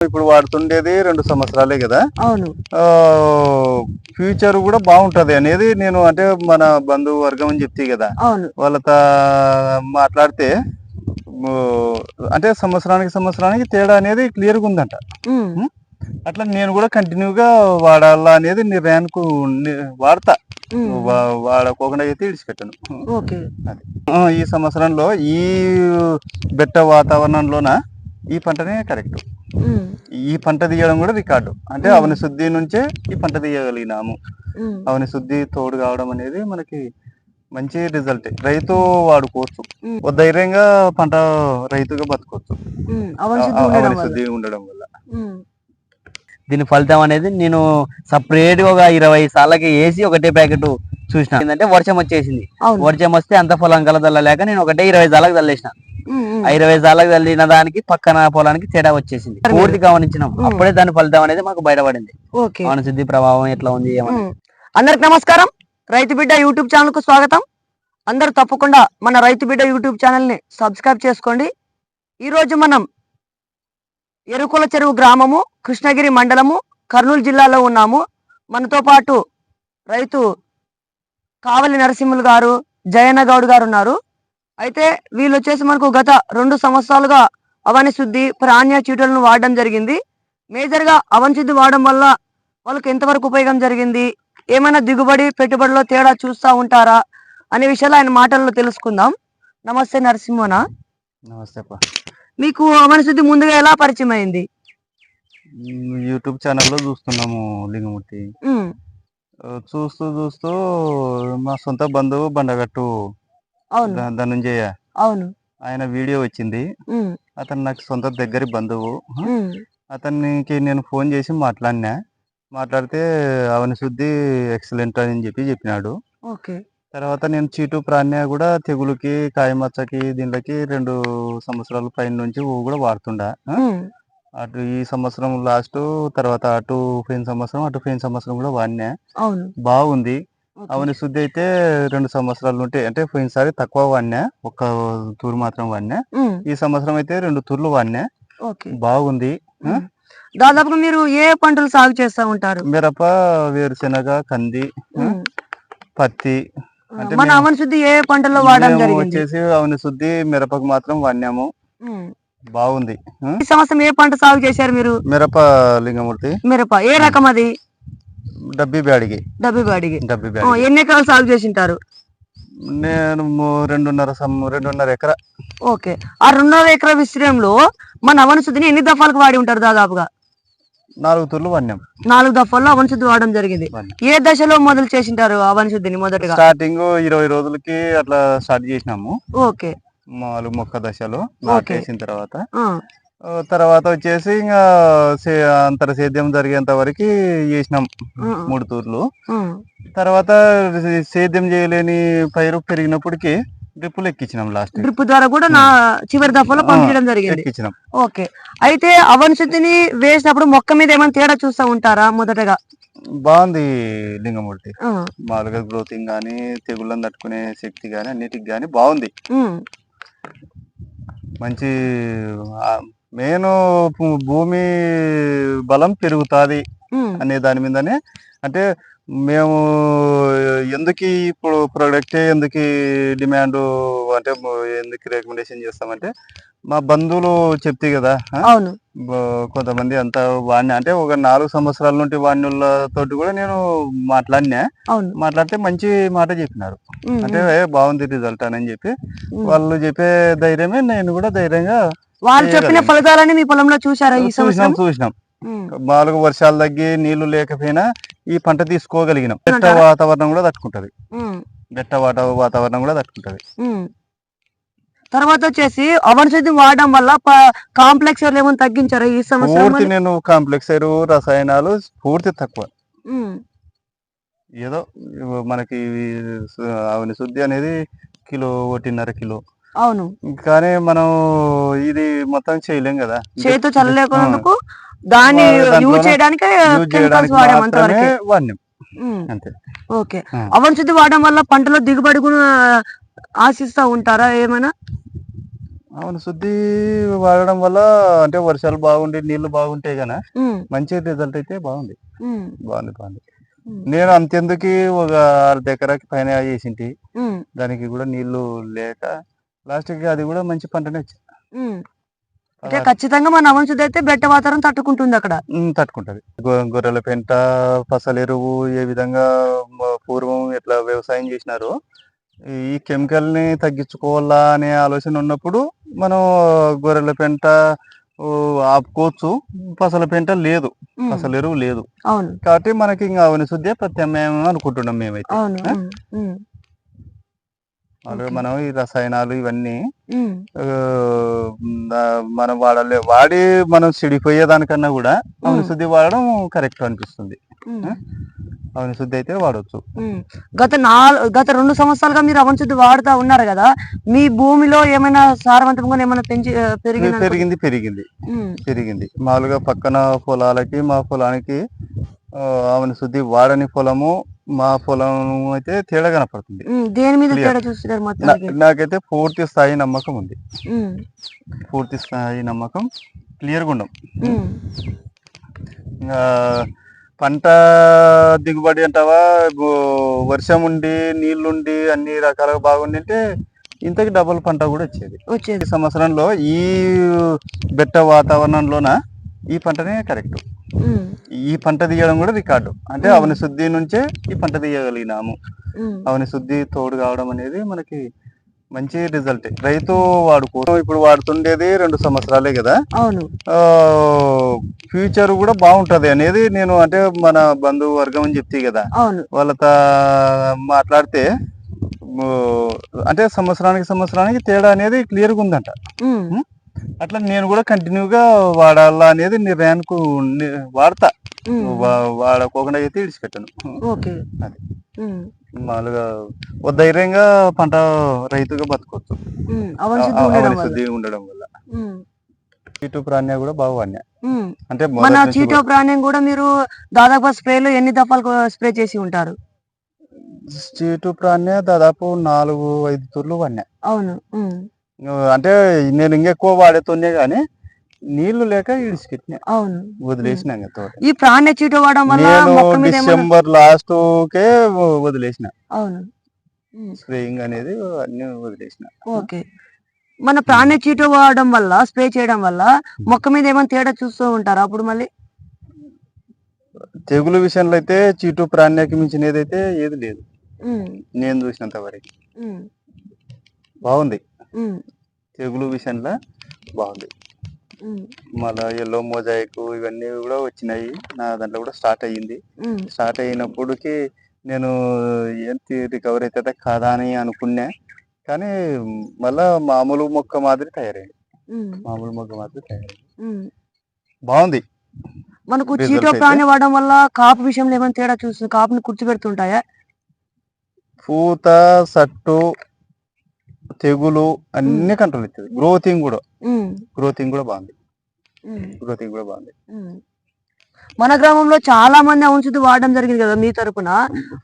ఇప్పుడు వాడుతుండేది రెండు సంవత్సరాలే కదా. అవును. ఫ్యూచర్ కూడా బాగుంటది అనేది నేను అంటే మన బంధువు వర్గం అని చెప్తే కదా. అవును. వాళ్ళతో మాట్లాడితే అంటే సంవత్సరానికి సంవత్సరానికి తేడా అనేది క్లియర్గా ఉందంట. ఉమ్, అట్లా నేను కూడా కంటిన్యూగా వాడాలా అనేది నిర్ణయానికి వాడతా. వాడకోకుండా అయితే ఇడిచిపెట్టాను. ఈ సంవత్సరంలో ఈ బెట్ట వాతావరణంలోన ఈ పంటనే కరెక్ట్. ఈ పంట తీయడం కూడా రికార్డు. అంటే అవని శుద్ధి నుంచే ఈ పంట తీయగలిగినాము. అవని శుద్ధి తోడు కావడం అనేది మనకి మంచి రిజల్ట్ రైతు వాడుకోవచ్చు. ఓ ధైర్యంగా పంట రైతుగా బతకొచ్చు. ఉమ్, అవని శుద్ధి ఉండడం వల్ల. దీని ఫలితం అనేది నేను సపరేట్గా ఒక ఇరవై సార్లకి వేసి ఒకటే ప్యాకెట్ చూసిన. ఏంటంటే వర్షం వచ్చేసింది. వర్షం వస్తే అంత పొలం కల చల్లలేక నేను ఒకటే ఇరవై సార్లకు చల్లేసిన ఆ ఇరవై సార్లకు చల్లిన దానికి పక్కన పొలానికి తేడా వచ్చేసింది. పూర్తి గమనించినాం. అప్పుడే దాని ఫలితం అనేది మాకు బయటపడింది. ఓకే. మన శుద్ధి ప్రభావం ఎట్లా ఉంది. అందరికి నమస్కారం. రైతు బిడ్డ యూట్యూబ్ ఛానల్కు స్వాగతం. అందరూ తప్పకుండా మన రైతు బిడ్డ యూట్యూబ్ ఛానల్ని సబ్స్క్రైబ్ చేసుకోండి. ఈ రోజు మనం ఎరుకుల చెరువు గ్రామము కృష్ణగిరి మండలము కర్నూలు జిల్లాలో ఉన్నాము. మనతో పాటు రైతు కావలి నరసింహులు గారు జయన్న గౌడ్ గారు ఉన్నారు. అయితే వీళ్ళు వచ్చేసి మనకు గత రెండు సంవత్సరాలుగా అవని శుద్ధి ప్రాణ్య చీటలను వాడడం జరిగింది. మేజర్గా అవని శుద్ధి వాడడం వల్ల వాళ్ళకి ఎంతవరకు ఉపయోగం జరిగింది? ఏమైనా దిగుబడి పెట్టుబడిలో తేడా చూస్తా ఉంటారా? అనే విషయాలు ఆయన మాటల్లో తెలుసుకుందాం. నమస్తే నరసింహన. నమస్తే మీకు అవని శుద్ధి ముందుగా ఎలా పరిచయం అయింది యూట్యూబ్ ఛానల్లో చూస్తున్నాము లింగమూర్తి. చూస్తూ చూస్తూ మా సొంత బంధువు బండగట్టు అవును. ధనుంజయ. అవును. ఆయన వీడియో వచ్చింది. అతను నాకు సొంత దగ్గరి బంధువు. అతనికి నేను ఫోన్ చేసి మాట్లాడినా. మాట్లాడితే అవని శుద్ధి ఎక్సలెంట్ అని చెప్పి చెప్పినాడు. ఓకే. తర్వాత నేను చీటు ప్రాణ్య కూడా తెగులుకి కాయమచ్చకి దీనికి రెండు సంవత్సరాల పైన నుంచి ఊ కూడా వాడుతుండా. అటు ఈ సంవత్సరం లాస్ట్ తర్వాత అటు పోయిన సంవత్సరం అటు పోయిన సంవత్సరం కూడా వాడినా. బాగుంది. అవని శుద్ధి అయితే రెండు సంవత్సరాలు ఉంటే అంటే పోయినసారి తక్కువ వాడినా ఒక తూరు మాత్రం వాడినా. ఈ సంవత్సరం అయితే రెండు తూర్లు వాడినా. బాగుంది. దాదాపుగా మీరు ఏ పంటలు సాగు చేస్తా ఉంటారు? మిరప వేరుశెనగ కంది పత్తి. అంటే మన మేము- అవని శుద్ధి ఏ పంటల్లో వాడడం వచ్చేసి అవని శుద్ధి మిరపకు మాత్రం వాడినాము. బాగుంది? ఈ సంవత్సరం ఏ పంట సాగు చేశారు మీరు? మిరప లింగమూర్తి. మిరప. ఏ రకం అది? డబ్బి బ్యాడిగి. డబ్బి బాడిగి డబ్బి బ్యాడిగి. ఎన్ని ఎకరాలు సాగు చేసింటారు? నేను రెండున్నర రెండున్నర ఎకరా. ఓకే. ఆ రెండున్నర ఎకరా విస్తీర్ణంలో మన అవని శుద్ధిని ఎన్ని దఫాలకు వాడి ఉంటారు దాదాపుగా? నాలుగు తూర్లు వాడినాం నాలుగు దఫాల్లో అవని శుద్ధి వాడడం జరిగింది. ఏ దశలో మొదలు చేసింటారు అవని శుద్ధిని మొదటగా? స్టార్టింగ్ ఇరవై రోజులకి అట్లా స్టార్ట్ చేసినాము. ఓకే. మాలు మొక్క దశలో. నాటేసిన తర్వాత తర్వాత వచ్చేసి ఇంకా అంతర సేద్యం జరిగేంత వరకు చేసినాం మూడు తూర్లు. తర్వాత సేద్యం చేయలేని పైరు పెరిగినప్పటికీ డ్రిప్పులు ఎక్కించినాం లాస్ట్ డ్రిప్ ద్వారా కూడా నా చివరి దఫాలో పంపించడం జరిగింది. ఎక్కించినాం. ఓకే. అయితే అవని శుద్ధిని వేసినప్పుడు మొక్క మీద ఏమైనా తేడా చూస్తా ఉంటారా మొదటగా? బాగుంది లింగమూర్తి. మామూలుగా గ్రోతింగ్ కానీ తెగుళ్ళని తట్టుకునే శక్తి కానీ అన్నిటికి కానీ బాగుంది. మంచి మెయిన్ భూమి బలం పెరుగుతుంది అనే దాని మీదనే. అంటే మేము ఎందుకు ఇప్పుడు ప్రొడక్ట్ ఎందుకు డిమాండ్ అంటే ఎందుకు రికమెండేషన్ చేస్తామంటే మా బంధువులు చెప్తే కదా? అవును. కొంతమంది అంతా వాడిన అంటే ఒక నాలుగు సంవత్సరాల నుండి వాడినతోటి కూడా నేను మాట్లాడినా. అవును. మాట్లాడితే మంచి మాట చెప్పినారు. అంటే "ఏ, బాగుంది రిజల్ట్ అని చెప్పి. వాళ్ళు చెప్పే ధైర్యమే నేను కూడా ధైర్యంగా వాళ్ళు చెప్పిన. ఫలితాలని మీ పొలంలో చూసారా ఈ చూసినాం సంవత్సరం? చూసినాం. మామూలుగా వర్షాలు తగ్గి నీళ్ళు లేకపోయినా ఈ పంట తీసుకోగలిగినాం. బెట్ట? వాతావరణం కూడా తట్టుకుంటది. బెట్ట వాత వాతావరణం కూడా తట్టుకుంటది. తర్వాత వచ్చేసి అవనశుద్ధి వాడడం వల్ల కాంప్లెక్స్ ఏమైనా తగ్గించారా ఈ సంవత్సరం పూర్తి నేను కాంప్లెక్స్ ఎరువు రసాయనాలు పూర్తి తక్కువ. ఏదో మనకి అవని శుద్ధి అనేది కిలో ఒకటిన్నర కిలో. అవును. కానీ మనం ఇది మొత్తం చేయలేం కదా. చేతు చల్లలేకున్నందుకు దాన్ని యూజ్ చేయడానికి కెమికల్స్ వాడాం అంతవరకే అంతే. ఓకే. ఆ. అవనశుద్ధి వాడడం వల్ల పంటలో దిగుబడి కూడా ఆశిస్తా ఉంటారా ఏమైనా? అవును శుద్ధి వాడడం వల్ల అంటే వర్షాలు బాగుండి నీళ్ళు బాగుంటే గన మంచి రిజల్ట్ అయితే బాగుంది. బాగుంది బాగుంది. నేను అంతెందుకు ఒక అర్ధ ఎకరాకి పైన చేసింటి ఉమ్, దానికి కూడా నీళ్ళు లేక లాస్ట్కి అది కూడా మంచి పంటనే వచ్చింది. అంటే ఖచ్చితంగా మన అవంశుద్ధి అయితే బెట్ట వాతావరణం తట్టుకుంటుంది అక్కడ. తట్టుకుంటది. గొర్రెల పెంట పసల ఎరువు ఏ విధంగా పూర్వం ఎట్లా వ్యవసాయం చేసినారో ఈ కెమికల్ని తగ్గించుకోవాలా అనే ఆలోచన ఉన్నప్పుడు మనం గొర్రెల పెంట ఆపుకోవచ్చు. పసల పెంట లేదు. పసల ఎరువు లేదు. కాబట్టి మనకి ఇంకా అవని శుద్ధి ప్రత్యామ్నాయం అనుకుంటున్నాం మేమైతే. అవును ఓకే. మనం ఈ రసాయనాలు ఇవన్నీ మనం వాడలే వాడి మనం చెడిపోయేదానికన్నా కూడా అవని. శుద్ధి వాడడం కరెక్ట్ అనిపిస్తుంది? అవని శుద్ధి అయితే వాడవచ్చు ఉమ్. గత నాలుగు గత రెండు సంవత్సరాలుగా మీరు అవంశుద్ధి వాడుతా ఉన్నారు కదా మీ భూమిలో ఏమైనా సారవంతంగా ఏమైనా పెంచి పెరిగిందా పెరిగింది పెరిగింది పెరిగింది మామూలుగా పక్కన పొలాలకి మా పొలానికి అవని శుద్ధి వాడని పొలము మా పొలం అయితే తేడా కనపడుతుంది. దేని మీద. తేడా చూస్తున్నారు నాకైతే పూర్తి స్థాయి నమ్మకం ఉంది. పూర్తి స్థాయి నమ్మకం క్లియర్గా ఉండం. పంట దిగుబడి అంటావా? వర్షం ఉండి నీళ్ళుండి అన్ని రకాలుగా బాగుండింటే ఇంతకి డబుల్ పంట కూడా వచ్చేది. వచ్చేది. సంవత్సరంలో ఈ బెట్ట వాతావరణంలోన ఈ పంటనే కరెక్ట్. ఈ పంట తీయడం కూడా రికార్డు. అంటే. అవని శుద్ధి నుంచే ఈ పంట తీయగలిగినాము. అవని శుద్ధి తోడు కావడం అనేది మనకి మంచి రిజల్ట్ రైతు వాడుకో ఇప్పుడు వాడుతుండేది రెండు సంవత్సరాలే కదా. అవును. ఫ్యూచర్ కూడా బాగుంటది అనేది నేను అంటే మన బంధువు వర్గం అని చెప్తే కదా. వాళ్ళతో మాట్లాడితే అంటే సంవత్సరానికి సంవత్సరానికి తేడా అనేది క్లియర్గా ఉందంట. అట్లా నేను కూడా కంటిన్యూగా వాడాలా అనేది నిర్ణయానికి వాడతా. వాడకోకుండా అయితే విడిచిపెట్టాను ఓకే. అది. మామూలుగా ఓ ధైర్యంగా పంట రైతుగా బతకొచ్చు. ఉండడం వల్ల. ఇటు ప్రాణ్య కూడా బాగా వాడినా ఉమ్. అంటే మన చీటో ప్రాణ్యం కూడా మీరు దాదాపు స్ప్రేలో ఎన్ని దఫాలు స్ప్రే చేసి ఉంటారు? చీటు ప్రాణ్య దాదాపు నాలుగు ఐదు తూర్లు వాడినా. అవును. అంటే నేను ఇంకెక్కువ వాడేతోనే గానీ నీళ్ళు లేక ఇడిచిపెట్టినా అవును. వదిలేసిన తోట. ఈ ప్రాణ్య చీటో వాడడం వల్ల నేను డిసెంబర్ లాస్ట్ కే వదిలేసిన. అవును. స్ప్రేయింగ్ అనేది అన్ని వదిలేసిన. ఓకే. మన ప్రాణ్య చీటో వాడడం వల్ల స్ప్రే చేయడం వల్ల మొక్క మీద ఏమైనా తేడా చూస్తూ ఉంటారా అప్పుడు మళ్ళీ? తెగులు విషయంలో అయితే చీటు ప్రాణ్యకి మించినది అయితే ఏది లేదు. నేను చూసినంత వరకు. బాగుంది. తెగులు విషయంలో బాగుంది. మళ్ళా ఎల్లో మోజాయిక్ ఇవన్నీ కూడా వచ్చినాయి. నా దాంట్లో కూడా స్టార్ట్ అయ్యింది. స్టార్ట్ అయినప్పటికి నేను ఏంటి రికవర్ అవుతుందా కాదా అని అనుకున్నా. కానీ మళ్ళా మామూలు మొక్క మాదిరి తయారైంది. మామూలు మొక్క మాదిరి తయారైంది. బాగుంది. మనకు చీటో? ప్రాణి వాడడం వల్ల కాపు విషయంలో ఏమైనా తేడా చూస్తుంది? కాపుని కూర్చోబెడుతుంటాయా పూత సట్టు తెగులు అన్ని కంట్రోల్ అవుతుంది గ్రోతింగ్ కూడా. గ్రోతింగ్ కూడా బాగుంది. గ్రోతింగ్ కూడా బాగుంది. మన గ్రామంలో చాలా మంది ఔషధి వాడడం జరిగింది కదా మీ తరపున?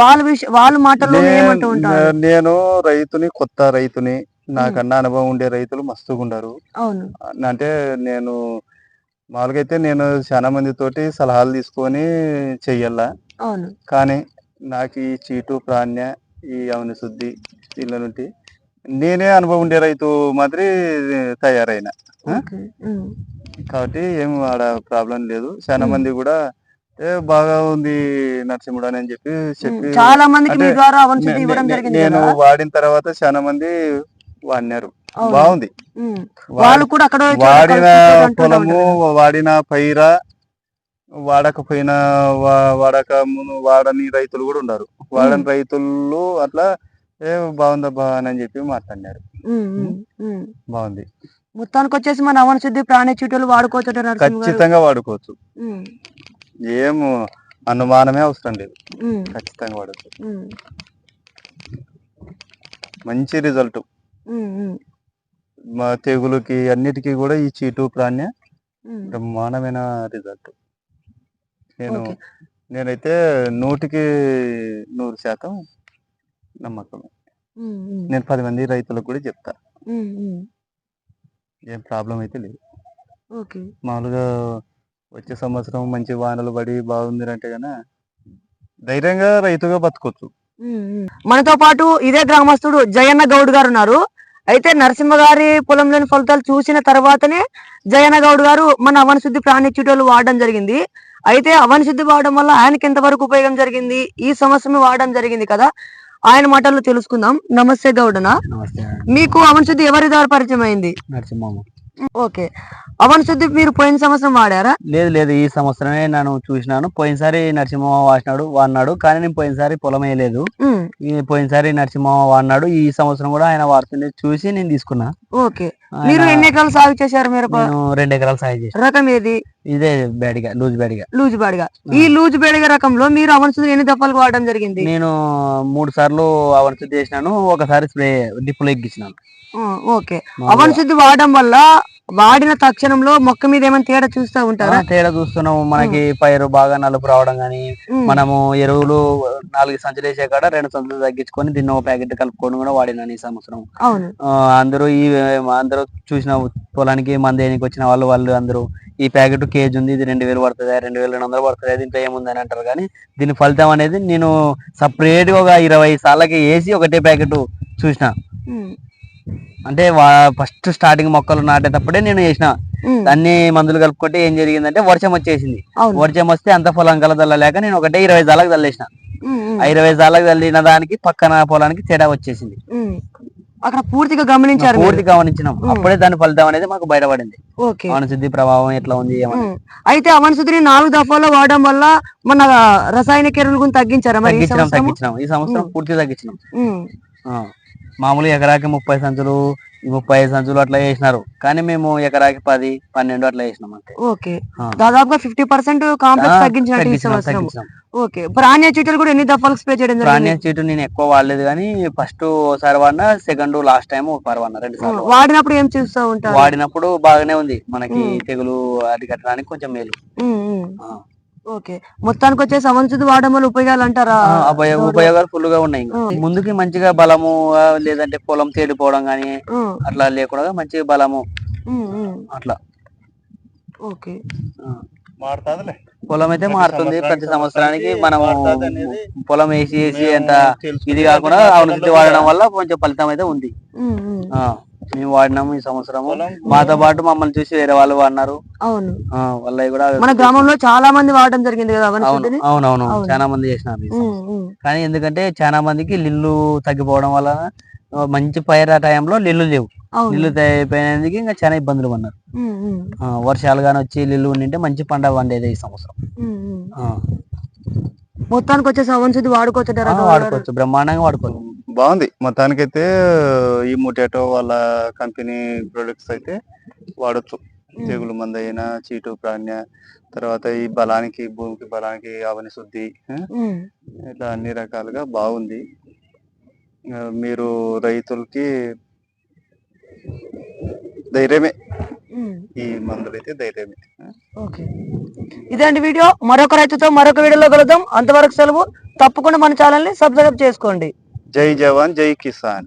వాళ్ళ విషయం వాళ్ళ మాటల్లో ఏమంటూ ఉంటారు? నేను రైతుని కొత్త రైతుని నాకన్నా అనుభవం ఉండే రైతులు మస్తుగా ఉండరు. అంటే నేను మామూలుగా అయితే నేను చాలా మంది తోటి సలహాలు తీసుకొని చెయ్యాలా కానీ నాకు ఈ చీటు ప్రాణ్య ఈ అవని శుద్ధి వీళ్ళ నుండి నేనే అనుభవం ఉండే రైతు మాదిరి తయారైన. కాబట్టి ఏం ఆడ ప్రాబ్లం లేదు. చాలా. మంది కూడా ఏ బాగా ఉంది నరసింహుడు అని చెప్పి. చెప్పి చాలా మందికి ద్వారా నేను వాడిన తర్వాత చాలా మంది వాడినారు. బాగుంది. వాళ్ళు కూడా అక్కడ వాడిన పొలము. వాడిన పైర వాడకపోయిన వాడక వాడని రైతులు కూడా ఉన్నారు. వాడని రైతులు అట్లా ఏ బాగుందబ్బా అని చెప్పి మాట్లాడినారు. బాగుంది. మొత్తానికి వచ్చేసి మన అవన శుద్ధి ప్రాణ చీటలు వాడుకోవచ్చు ఖచ్చితంగా వాడుకోవచ్చు. ఉమ్, ఏం అనుమానమే అవసరం లేదు. ఖచ్చితంగా వాడుకోవచ్చు. మంచి రిజల్ట్. మా తెగులుకి అన్నిటికీ కూడా ఈ చీటు ప్రాణ్య. బ్రహ్మాండమైన రిజల్ట్. నేను. నేనైతే నూటికి నూరు శాతం నమ్మకం. ఉమ్, ఉమ్, నేను పది మంది రైతులకు కూడా చెప్తా. ఏం ప్రాబ్లం అయితే లేదు. ఓకే. మామూలుగా వచ్చే సంవత్సరం మంచి వానలు పడి బాగుంది అంటే గన ధైర్యంగా రైతుగా బతకొచ్చు. మనతో పాటు ఇదే గ్రామస్తుడు జయన్న గౌడ్ గారు ఉన్నారు. అయితే నరసింహ గారి పొలంలోని ఫలితాలు చూసిన తర్వాతనే జయన్న గౌడ్ గారు మన అవన శుద్ధి ప్రాణి చుట్టలు వాడడం జరిగింది. అయితే అవన శుద్ధి వాడడం వల్ల ఆయనకి ఎంతవరకు ఉపయోగం జరిగింది? ఈ సంవత్సరం వాడడం జరిగింది కదా. ఆయన మాటల్లో తెలుసుకుందాం. నమస్తే గౌడన. మీకు అవన శుద్ధి ఎవరి ద్వారా పరిచయం అయింది ఓకే. అవన శుద్ధి మీరు పోయిన సంవత్సరం వాడారా? లేదు లేదు ఈ సంవత్సరమే నేను చూసినాను. పోయినసారి నరసింహమ్మ వాడినాడు వాడినాడు కానీ నేను పోయినసారి పొలం వేయలేదు. పోయినసారి నరసింహమ్మ వాడినాడు ఈ సంవత్సరం కూడా ఆయన వాడుతుండే చూసి నేను తీసుకున్నా. ఓకే. మీరు ఎన్ని ఎకరాలు సాగు చేశారు మీరు రెండు ఎకరాలు సాగు చేసిన రకం ఏది? ఇదే బ్యాడిగా లూజ్ బ్యాడిగా. లూజ్ బాడిగా ఈ లూజ్ బేడిగ రకంలో మీరు అవనసులు ఎన్ని దఫాలు వాడడం జరిగింది? నేను మూడు సార్లు అవనశుద్ధి చేసినాను ఒకసారి స్ప్రే డిప్పులో ఎక్కించినాను ఆ, ఓకే. అవన శుద్ధి వాడడం వల్ల వాడిన తక్షణంలో మొక్క మీద ఏమైనా తేడా చూస్తూ ఉంటారా? తేడా చూస్తున్నాము. మనకి పైరు బాగా నలుపు రావడం గానీ మనము ఎరువులు నాలుగు సంచులు వేసే కాడ రెండు సంచులు తగ్గించుకొని దీన్ని ఒక ప్యాకెట్ కలుపుకొని కూడా వాడినాను ఈ సంవత్సరం. అందరూ ఈ అందరూ చూసిన పొలానికి మంది వేయడానికి వచ్చిన వాళ్ళు వాళ్ళు అందరూ ఈ ప్యాకెట్ కేజీ ఉంది ఇది రెండు వేలు పడుతుంది రెండు వేలు రెండు వందలు పడుతుంది దీంట్లో ఏముంది అని అంటారు. కానీ దీని ఫలితం అనేది నేను సపరేట్గా ఒక ఇరవై సార్లకి వేసి ఒకటే ప్యాకెట్ చూసిన. అంటే ఫస్ట్ స్టార్టింగ్ మొక్కలు నాటేటప్పుడే నేను వేసిన ఉమ్, అన్ని మందులు కలుపుకుంటే ఏం జరిగిందంటే వర్షం వచ్చేసింది వర్షం వస్తే అంత పొలం కల చల్లలేక నేను ఒకటే ఇరవై జాలకు చల్లేసిన ఆ ఇరవై జాలకు చల్లిన దానికి పక్కన పొలానికి తేడా వచ్చేసింది. అక్కడ పూర్తిగా గమనించారు పూర్తి మీరు. గమనించినాం. అప్పుడే దాని ఫలితం అనేది మాకు బయటపడింది ఓకే శుద్ధి ప్రభావం ఎట్లా ఉంది. అయితే అవన శుద్ధిని నాలుగు దఫాల్లో వాడడం వల్ల మన రసాయనిక ఎరువులు గురించి తగ్గించారా తగ్గించినాం? తగ్గించినాం ఈ సంవత్సరం ఉమ్. పూర్తి తగ్గించినాం. మామూలు ఎకరాకి ముప్పై సంచులు ముప్పై ఐదు సంచులు అట్లా వేసినారు. కానీ మేము ఎకరాకి పది పన్నెండు అట్లా వేసినాం అంతే. ఓకే. దాదాపుగా ఫిఫ్టీ పర్సెంట్ కాంప్లెక్స్ తగ్గించినట్టు ఓకే. ప్రాణ్య చీటలు కూడా ఎన్ని దఫాలకు స్ప్రే చేయడం ప్రాణ్య చీటు నేను ఎక్కువ వాడలేదు కానీ ఫస్ట్ ఓసారి వాడినా సెకండ్ లాస్ట్ టైం ఒకసారి వాడినా రెండు సార్లు వాడినప్పుడు ఏం చూస్తూ ఉంటారు? వాడినప్పుడు బాగానే ఉంది. మనకి. తెగులు అది కట్టడానికి కొంచెం మేలు. ఓకే. మొత్తానికి వచ్చే సంవత్సరం వాడడం వల్ల ఉపయోగాలు అంటారా ఉపయోగాలు ఫుల్గా ఉన్నాయి. ముందుకి మంచిగా బలము లేదంటే పొలం తేలిపోవడం గానీ అట్లా లేకుండా మంచిగా బలము. అట్లా. ఓకే. మారుతాదిలే. పొలం అయితే మారుతుంది. ప్రతి సంవత్సరానికి అనేది పొలం వేసి వేసి అంత ఇది కాకుండా అవనశుద్ధి వాడడం వల్ల కొంచెం ఫలితం అయితే ఉంది. మేము వాడినాము ఈ సంవత్సరము. మాతో పాటు మమ్మల్ని చూసి వేరే వాళ్ళు వాడినారు. అవును. ఆ, వాళ్ళవి కూడా మన గ్రామంలో చాలా మంది వాడడం జరిగింది కదా అవునవును అవును. చాలా మంది చేసినారు. కానీ ఎందుకంటే చాలా మందికి లిల్లు తగ్గిపోవడం వల్ల మంచి పైర టైంలో లిల్లు లేవు. అవును. లిల్లు తగ్గిపోయినందుకు ఇంకా చాలా ఇబ్బందులు ఆ, వర్షాలు కానీ వచ్చి లిల్లు ఉండింటే మంచి పంట పండేది ఈ సంవత్సరం. మొత్తానికి వచ్చే అవన ఆ, వాడుకోవచ్చు. బ్రహ్మాండంగా వాడుకోవచ్చు. బాగుంది. మొత్తానికైతే ఈ ముటేటో వాళ్ళ కంపెనీ ప్రొడక్ట్స్ అయితే వాడొచ్చు. తెగులు మందు అయినా చీటు ప్రాణ్య తర్వాత ఈ బలానికి భూమికి బలానికి అవని శుద్ధి ఇట్లా అన్ని రకాలుగా బాగుంది. మీరు రైతులకి ధైర్యమే. ఈ మందులు అయితే ధైర్యమే. ఓకే. ఇదండి వీడియో. మరొక రైతుతో మరొక వీడియోలో కలుద్దాం. అంతవరకు సెలవు. తప్పకుండా మన ఛానల్ని సబ్స్క్రైబ్ చేసుకోండి. जय जवान जय किसान।